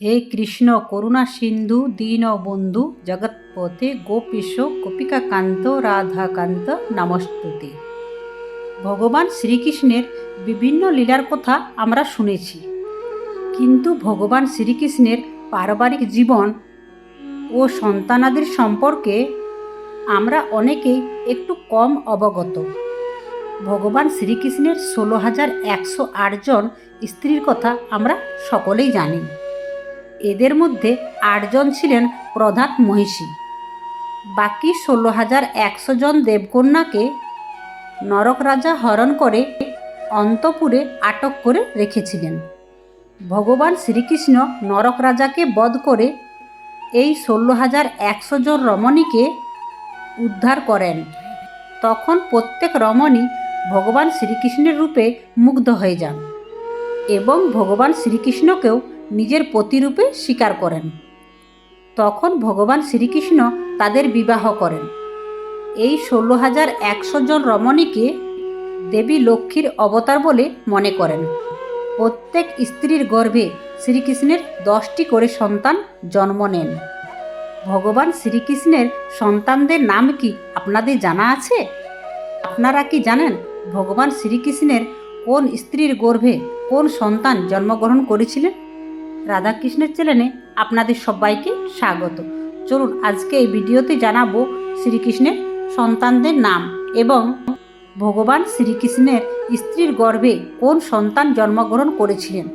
হে কৃষ্ণ, করুণা সিন্ধু দীনবন্ধু জগৎপথে গোপীশ, গোপিকাকান্ত, রাধাকান্ত, নমস্তুতে। ভগবান শ্রীকৃষ্ণের বিভিন্ন লীলার কথা আমরা শুনেছি। কিন্তু ভগবান শ্রীকৃষ্ণের পারিবারিক জীবন ও সন্তানাদের সম্পর্কে আমরা অনেকেই একটু কম অবগত। ভগবান শ্রীকৃষ্ণের ষোলো হাজার একশো আটজন স্ত্রীর কথা আমরা সকলেই জানি। এদের মধ্যে আটজন ছিলেন প্রধান মহিষী। বাকি ষোলো হাজার একশো জন দেবকন্যাকে নরক রাজা হরণ করে অন্তপুরে আটক করে রেখেছিলেন। ভগবান শ্রীকৃষ্ণ নরক রাজাকে বধ করে এই ষোলো হাজার একশো জন রমণীকে উদ্ধার করেন। তখন প্রত্যেক রমণী ভগবান শ্রীকৃষ্ণের রূপে মুগ্ধ হয়ে যান এবং ভগবান শ্রীকৃষ্ণকেও নিজের প্রতিরূপে স্বীকার করেন। তখন ভগবান শ্রীকৃষ্ণ তাদের বিবাহ করেন। এই ষোলো হাজার একশো জন রমণীকে দেবী লক্ষ্মীর অবতার বলে মনে করেন। প্রত্যেক স্ত্রীর গর্ভে শ্রীকৃষ্ণের দশটি করে সন্তান জন্ম নেন। ভগবান শ্রীকৃষ্ণের সন্তানদের নাম কি আপনাদের জানা আছে? আপনারা কি জানেন ভগবান শ্রীকৃষ্ণের কোন স্ত্রীর গর্ভে কোন সন্তান জন্মগ্রহণ করেছিলেন? রাধাকৃষ্ণের চ্যানেলে আপনাদের সবাইকে স্বাগত। চলুন আজকে এই ভিডিওতে জানাব শ্রীকৃষ্ণের সন্তানদের নাম এবং ভগবান শ্রীকৃষ্ণের স্ত্রীর গর্ভে কোন সন্তান জন্মগ্রহণ করেছিলেন।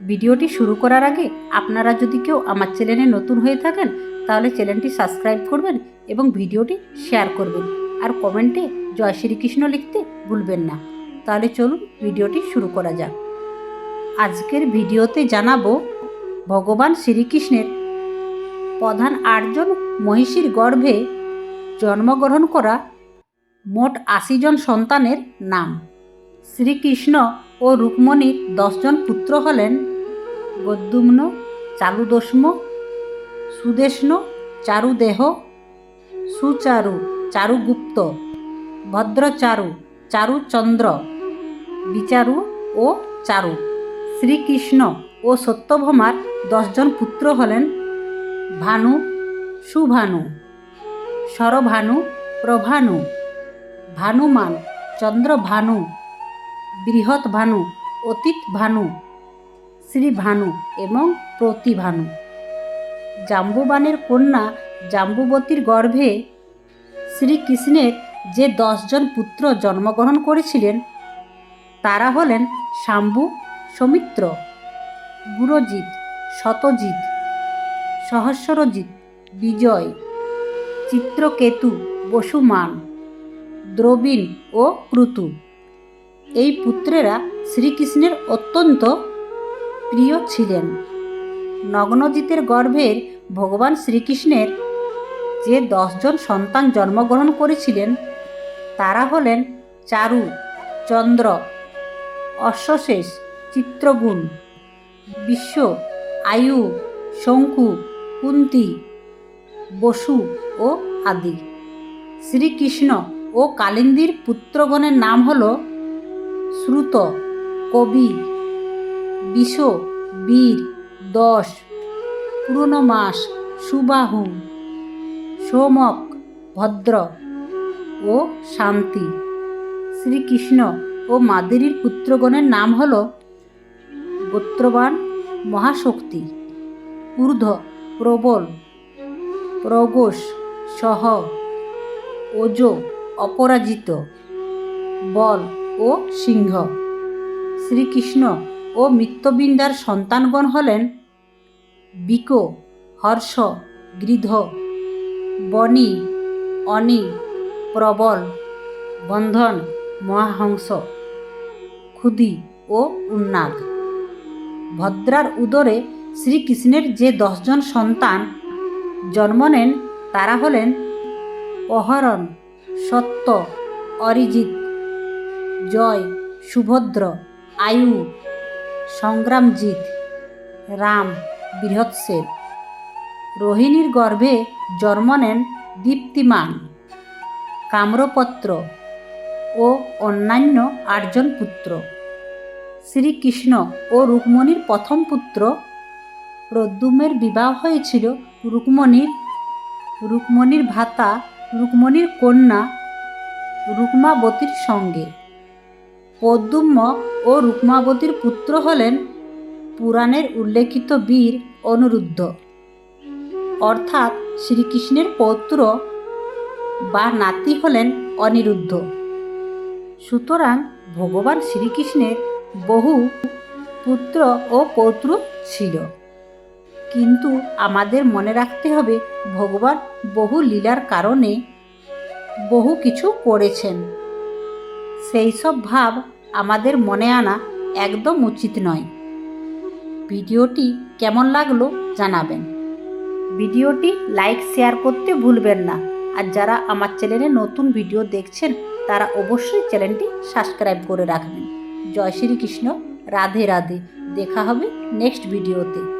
ভিডিওটি শুরু করার আগে আপনারা যদি কেউ আমার চ্যানেলে নতুন হয়ে থাকেন, তাহলে চ্যানেলটি সাবস্ক্রাইব করবেন এবং ভিডিওটি শেয়ার করবেন। আর কমেন্টে জয় শ্রীকৃষ্ণ লিখতে ভুলবেন না। তাহলে চলুন ভিডিওটি শুরু করা যাক। আজকের ভিডিওতে জানাব ভগবান শ্রীকৃষ্ণের প্রধান আটজন মহিষীর গর্ভে জন্মগ্রহণ করা মোট আশি জন সন্তানের নাম। শ্রীকৃষ্ণ ও রুক্মণীর দশজন পুত্র হলেন গদ্যুম্ন চালুদস্ম সুদেষ্ণ, চারুদেহ, সুচারু, চারুগুপ্ত, ভদ্রচারু, চারুচন্দ্র, বিচারু ও চারু। শ্রীকৃষ্ণ ও সত্যভামার দশজন পুত্র হলেন ভানু, সুভানু সরভানু প্রভানু, ভানুমান, চন্দ্রভানু বৃহৎ ভানু অতীত ভানু শ্রীভানু এবং প্রতিভানু। জাম্বুবানের কন্যা জাম্বুবতীর গর্ভে শ্রীকৃষ্ণের যে দশজন পুত্র জন্মগ্রহণ করেছিলেন, তারা হলেন শাম্বু সৌমিত্র, গুরজিৎ, শতজিৎ, সহস্রজিৎ, বিজয়, চিত্রকেতু, বসুমান দ্রবীণ ও ক্রুতু। এই পুত্রেরা শ্রীকৃষ্ণের অত্যন্ত প্রিয় ছিলেন। নগ্নজিতের গর্ভের ভগবান শ্রীকৃষ্ণের যে দশজন সন্তান জন্মগ্রহণ করেছিলেন, তারা হলেন চারু, চন্দ্র, অশ্বশেষ চিত্রগুণ। বিশ্ব, আয়ু, শঙ্কু, কুন্তি, বসু ও আদি। শ্রীকৃষ্ণ ও কালিন্দির পুত্রগণের নাম হল শ্রুত, কবি, বিষ, বীর, দশ পূর্ণমাস সুবাহু, সোমক, ভদ্র ও শান্তি। শ্রীকৃষ্ণ ও মাদেরীর পুত্রগণের নাম হল গোত্রবান মহাশক্তি, ঊর্ধ্ব প্রবল, প্রগোষ সহ ওজ অপরাজিত, বল ও সিংহ। শ্রীকৃষ্ণ ও মিত্রবৃন্দার সন্তানগণ হলেন বিকো, হর্ষ, গৃধ বনি অনি প্রবল, বন্ধন, মহাহংস, ক্ষুদি ও উন্নাদ। ভদ্রার উদরে শ্রীকৃষ্ণের যে দশজন সন্তান জন্ম নেন, তারা হলেন অহরণ, সত্য, অরিজিৎ, জয়, সুভদ্র, আয়ু, সংগ্রামজিৎ, রাম বৃহৎসেন রোহিণীর গর্ভে জন্ম নেন দীপ্তিমান, কাম্রপত্র ও অন্যান্য আটজন পুত্র। শ্রীকৃষ্ণ ও রুক্মণীর প্রথম পুত্র প্রদ্যুম্নের বিবাহ হয়েছিল। রুক্মণীর রুক্মণীর ভাতা, রুক্মণীর কন্যা রুক্মাবতীর সঙ্গে। প্রদ্যুম্ন ও রুক্মাবতীর পুত্র হলেন পুরাণের উল্লেখিত বীর অনুরুদ্ধ। অর্থাৎ শ্রীকৃষ্ণের পৌত্র বা নাতি হলেন অনিরুদ্ধ। সুতরাং ভগবান শ্রীকৃষ্ণের বহু পুত্র ও পৌত্র ছিল। কিন্তু আমাদের মনে রাখতে হবে, ভগবান বহু লীলার কারণে বহু কিছু করেছেন। সেই সব ভাব আমাদের মনে আনা একদম উচিত নয়। ভিডিওটি কেমন লাগল জানাবেন। ভিডিওটি লাইক, শেয়ার করতে ভুলবেন না। আর যারা আমার চ্যানেলে নতুন ভিডিও দেখছেন, তারা অবশ্যই চ্যানেলটি সাবস্ক্রাইব করে রাখবেন। জয় শ্রীকৃষ্ণ রাধে রাধে। দেখা হবে নেক্সট ভিডিওতে